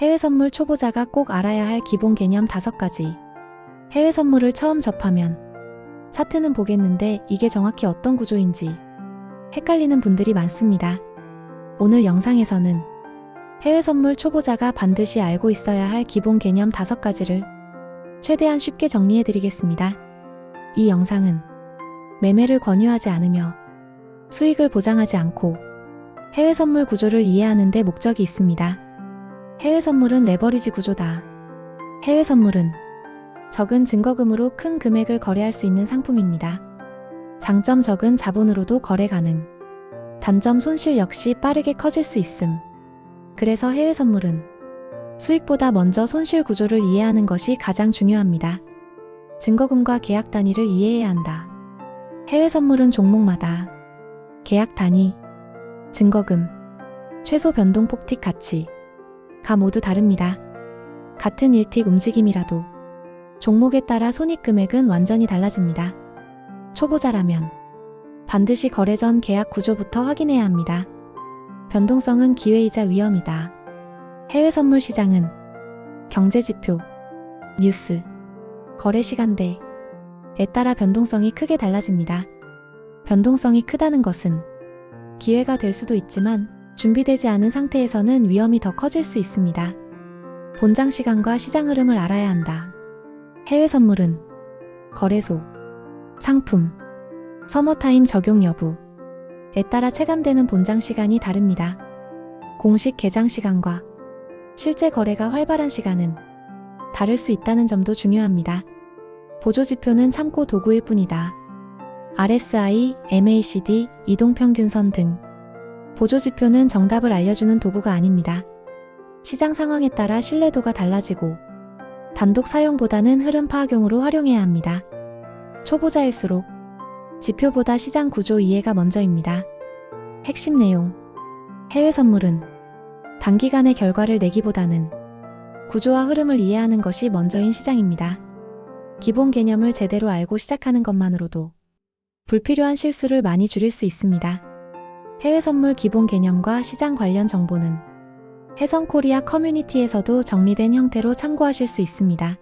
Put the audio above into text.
해외 선물 초보자가 꼭 알아야 할 기본 개념 5가지. 해외 선물을 처음 접하면 차트는 보겠는데 이게 정확히 어떤 구조인지 헷갈리는 분들이 많습니다. 오늘 영상에서는 해외 선물 초보자가 반드시 알고 있어야 할 기본 개념 5가지를 최대한 쉽게 정리해 드리겠습니다. 이 영상은 매매를 권유하지 않으며 수익을 보장하지 않고 해외 선물 구조를 이해하는 데 목적이 있습니다. 해외 선물은 레버리지 구조다. 해외 선물은 적은 증거금으로 큰 금액을 거래할 수 있는 상품입니다. 장점 적은 자본으로도 거래 가능. 단점 손실 역시 빠르게 커질 수 있음. 그래서 해외 선물은 수익보다 먼저 손실 구조를 이해하는 것이 가장 중요합니다. 증거금과 계약 단위를 이해해야 한다. 해외 선물은 종목마다 계약 단위, 증거금, 최소 변동 폭틱 가치 가 모두 다릅니다. 같은 1틱 움직임이라도 종목에 따라 손익 금액은 완전히 달라집니다. 초보자라면 반드시 거래 전 계약 구조부터 확인해야 합니다. 변동성은 기회이자 위험이다. 해외 선물 시장은 경제 지표, 뉴스, 거래 시간대에 따라 변동성이 크게 달라집니다. 변동성이 크다는 것은 기회가 될 수도 있지만 준비되지 않은 상태에서는 위험이 더 커질 수 있습니다. 본장 시간과 시장 흐름을 알아야 한다. 해외 선물은 거래소, 상품, 서머타임 적용 여부에 따라 체감되는 본장 시간이 다릅니다. 공식 개장 시간과 실제 거래가 활발한 시간은 다를 수 있다는 점도 중요합니다. 보조 지표는 참고 도구일 뿐이다. RSI, MACD, 이동평균선 등 보조 지표는 정답을 알려주는 도구가 아닙니다. 시장 상황에 따라 신뢰도가 달라지고 단독 사용보다는 흐름 파악용으로 활용해야 합니다. 초보자일수록 지표보다 시장 구조 이해가 먼저입니다. 핵심 내용 해외 선물은 단기간의 결과를 내기보다는 구조와 흐름을 이해하는 것이 먼저인 시장입니다. 기본 개념을 제대로 알고 시작하는 것만으로도 불필요한 실수를 많이 줄일 수 있습니다. 해외 선물 기본 개념과 시장 관련 정보는 해성 코리아 커뮤니티에서도 정리된 형태로 참고하실 수 있습니다.